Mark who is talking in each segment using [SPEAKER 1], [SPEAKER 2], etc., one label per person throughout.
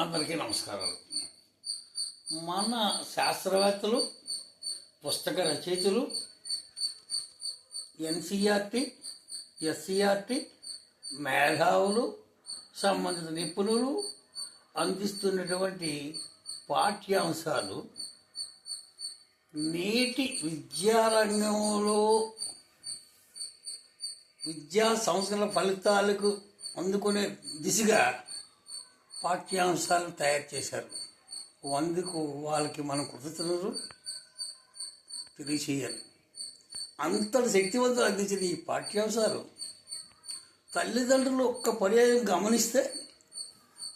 [SPEAKER 1] అందరికీ నమస్కారాలు. మన శాస్త్రవేత్తలు పుస్తక రచయితలు ఎన్సీఆర్టీ ఎస్సీఆర్టీ మేధావులు సంబంధిత నిపుణులు అందిస్తున్నటువంటి పాఠ్యాంశాలు నేటి విద్యారంగంలో విద్యా సంస్కరణ ఫలితాలకు అందుకునే దిశగా పాఠ్యాంశాలను తయారు చేశారు. అందుకు వాళ్ళకి మనం కృతజ్ఞతలు తెలియచేయాలి. అంతటి శక్తివంతులు అందించిన ఈ పాఠ్యాంశాలు తల్లిదండ్రులు ఒక్క పర్యాయం గమనిస్తే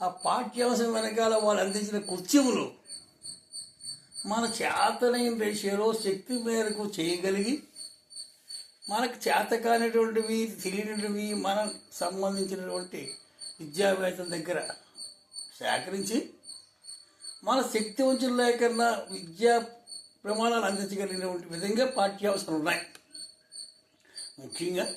[SPEAKER 1] ఆ పాఠ్యాంశం వెనకాల వాళ్ళు అందించిన కృత్యములు మన చేతనైన రేషియోలో శక్తి మేరకు చేయగలిగి మనకు చేత కానిటువంటివి తెలియనివి మనం సంబంధించినటువంటి విద్యావేత్తల దగ్గర సేకరించి మన శక్తి వంచుల లేకన్నా విద్యా ప్రమాణాలు అందించగలిగినటువంటి విధంగా పాఠ్యాంశాలు ఉన్నాయి. ముఖ్యంగా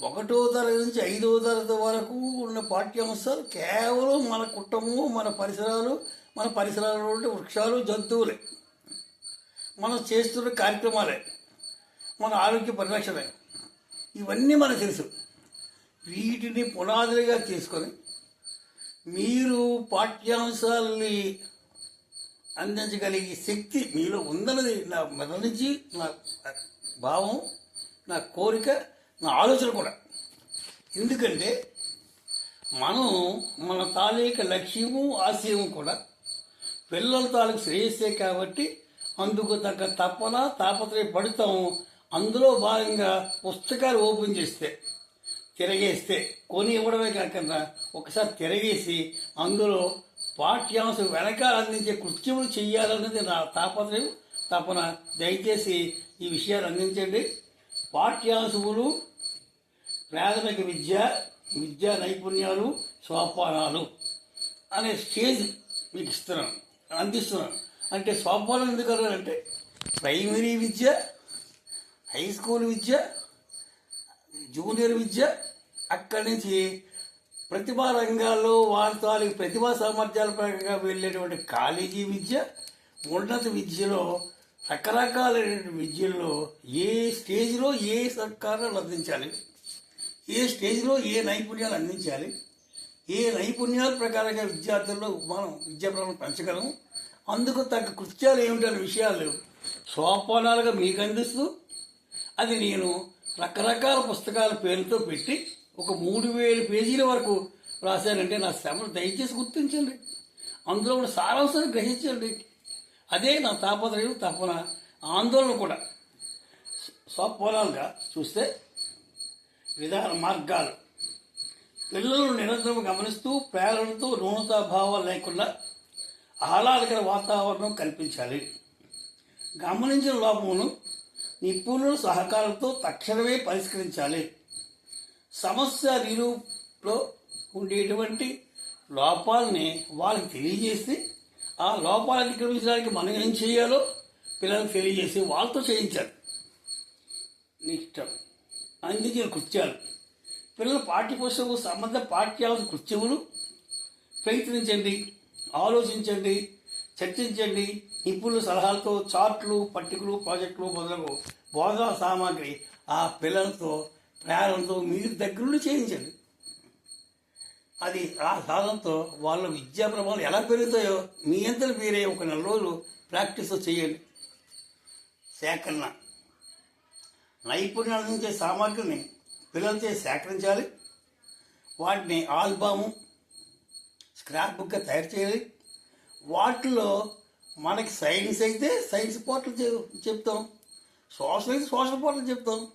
[SPEAKER 1] ఒకటో తరగతి నుంచి ఐదో తరగతి వరకు ఉన్న పాఠ్యాంశాలు కేవలం మన కుటుంబం మన పరిసరాలు మన పరిసరాల్లో ఉండే వృక్షాలు జంతువులే. మనం చేస్తున్న కార్యక్రమాలే. మన ఆరోగ్య పరిరక్షణ ఇవన్నీ మనకు తెలుసు. వీటిని పునాదులుగా తీసుకొని మీరు పాఠ్యాంశాలని అందించగలిగే శక్తి మీలో ఉందన్నది నా మొదటి నుంచి నా భావం నా కోరిక నా ఆలోచన కూడా. ఎందుకంటే మనం మన తాలూక లక్ష్యము ఆశయము కూడా పిల్లల తాలూకు శ్రేయస్సే కాబట్టి అందుకు తగ్గ తపన తాపత్రయ పడతాము. అందులో భాగంగా పుస్తకాలు ఓపెన్ చేస్తే తిరగేస్తే కొని ఇవ్వడమే కాకుండా ఒకసారి తిరగేసి అందులో పాఠ్యాంశం వెనకాల అందించే కృత్యములు చేయాలన్నది నా తాపత్రయం. తపన దయచేసి ఈ విషయాలు అందించండి. పాఠ్యాంశములు ప్రాథమిక విద్య విద్యా నైపుణ్యాలు సోపానాలు అనే స్టేజ్ మీకు ఇస్తున్నాను అందిస్తున్నాను. అంటే సోపానం ఎందుకు అంటే ప్రైమరీ విద్య హై స్కూల్ విద్య జూనియర్ విద్య అక్కడి నుంచి ప్రతిభా రంగాల్లో వారితో తాలూకు ప్రతిభా సామర్థ్యాల పరంగా వెళ్ళేటువంటి కాలేజీ విద్య ఉన్నత విద్యలో రకరకాలైన విద్యల్లో ఏ స్టేజ్లో ఏ సర్కారాలు అందించాలి ఏ స్టేజ్లో ఏ నైపుణ్యాలు అందించాలి ఏ నైపుణ్యాల ప్రకారంగా విద్యార్థుల్లో మనం విద్యాప్రమణం పెంచగలము అందుకు తగ్గ కృత్యాలు ఏమిటనే విషయాలు సోపానాలుగా మీకు అందిస్తూ అది నేను రకరకాల పుస్తకాల పేరుతో పెట్టి ఒక మూడు వేల పేజీల వరకు రాశానంటే నా శ్రమను దయచేసి గుర్తించండి. అందులో ఉన్న సారాంశాన్ని గ్రహించండి. అదే నా తాపత్రయం తపన ఆందోళన కూడా. స్వపోలాలుగా చూస్తే విధాన మార్గాలు. పిల్లలను నిరంతరం గమనిస్తూ ప్రేరణతో న్యూనతాభావాలు లేకుండా ఆహ్లాదకర వాతావరణం కల్పించాలి. గమనించిన లోపమును నిపుణుల సహకారంతో తక్షణమే పరిష్కరించాలి. సమస్య నిరూపలో ఉండేటువంటి లోపాలని వాళ్ళకి తెలియజేసి ఆ లోపాలను అతిక్రమించడానికి మనం ఏం చేయాలో పిల్లలకు తెలియజేసి వాళ్ళతో చేయించాలి. నిష్టం. అందించిన కృత్యాలు. పిల్లల పాఠ్యపుస్తకం సంబంధ పాఠ్యాంశ కృత్యములు ప్రయత్నించండి ఆలోచించండి చర్చించండి. నిపుణుల సలహాలతో చార్ట్లు పట్టికలు ప్రాజెక్టులు మొదలగు బోధనా సామాగ్రి ఆ పిల్లలతో ప్రేరణతో మీరు దగ్గరుండి చేయించండి. అది ఆ సాధనతో వాళ్ళ విద్యా ప్రమాణాలు ఎలా పెరుగుతాయో మీ అంతలు మీరే ఒక నెల రోజులు ప్రాక్టీస్ చేయండి. సేకరణ. నైపుణ్యాల అందించే సామాగ్రిని పిల్లలచే సేకరించాలి. వాటిని ఆల్బము స్క్రాప్ బుక్గా తయారు చేయాలి. వాటిలో మనకి సైన్స్ అయితే సైన్స్ పోర్టల్ చెప్తాం. సోషల్ అయితే సోషల్ పోర్టల్ చెప్తాం.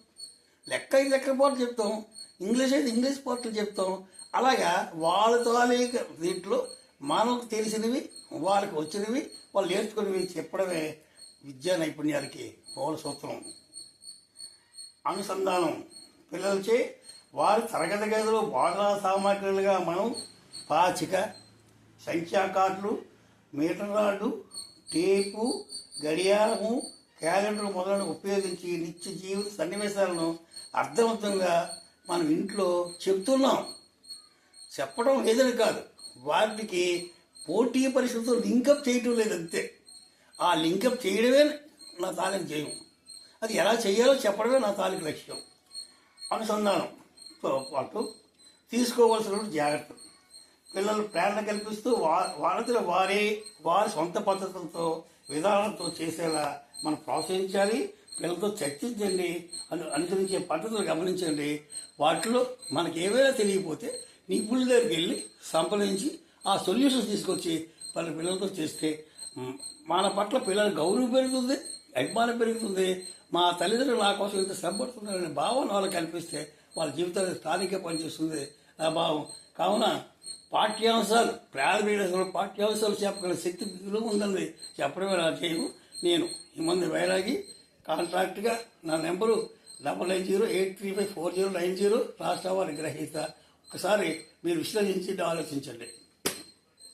[SPEAKER 1] లెక్క అయితే లెక్క పోర్టల్ చెప్తాం. ఇంగ్లీష్ అయితే ఇంగ్లీష్ పోర్టల్ చెప్తాం. అలాగా వాళ్ళ తాలూక దీంట్లో మనకు తెలిసినవి వాళ్ళకి వచ్చినవి వాళ్ళు నేర్చుకునేవి చెప్పడమే విద్యా నైపుణ్యాలకి మూల సూత్రం. అనుసంధానం. పిల్లలచే వారి తరగతి గదిలో బోధనా సామాగ్రిలుగా మనం పాచిక సంఖ్యాకార్డులు మీటర్ రాడ్లు టేపు గడియారము క్యాలెండర్ మొదలను ఉపయోగించి నిత్య జీవిత సన్నివేశాలను అర్థవంతంగా మనం ఇంట్లో చెప్తున్నాం. చెప్పడం లేదని కాదు. వాటికి పోటీ పరిస్థితులు లింకప్ చేయటం లేదు అంతే. ఆ లింకప్ చేయడమే నా తాలూకు జయం. అది ఎలా చేయాలో చెప్పడమే నా తాలూకు లక్ష్యం. అనుసంధానంతో పాటు తీసుకోవాల్సిన జాగ్రత్తలు పిల్లలు ప్రేరణ కల్పిస్తూ వా వారే వారి సొంత పద్ధతులతో విధానాలతో చేసేలా మనం ప్రోత్సహించాలి. పిల్లలతో చర్చించండి. అను అనుసరించే పద్ధతులు గమనించండి. వాటిలో మనకి ఏవైనా తెలియకపోతే నిపుణుల దగ్గరికి వెళ్ళి సంప్రదించి ఆ సొల్యూషన్స్ తీసుకొచ్చి వాళ్ళ పిల్లలతో చేస్తే మన పట్ల పిల్లల గౌరవం పెరుగుతుంది అభిమానం పెరుగుతుంది. మా తల్లిదండ్రులు నా కోసం ఇంత శ్రమపడుతున్నారనే భావన వాళ్ళకి కల్పిస్తే వాళ్ళ జీవితానికి స్థానిక పనిచేస్తుంది నా భావం. కావున పాఠ్యాంశాలు ప్రాథమిక పాఠ్యాంశాలు చెప్పగల శక్తి ఉందని చెప్పడమే నా చేయను నేను ఈ మంది వైరాగి కాంట్రాక్ట్గా నా number double nine zero eight three five four zero nine zero రాష్ట్ర వారి గ్రహీత. ఒకసారి మీరు విశ్లేషించి ఆలోచించండి.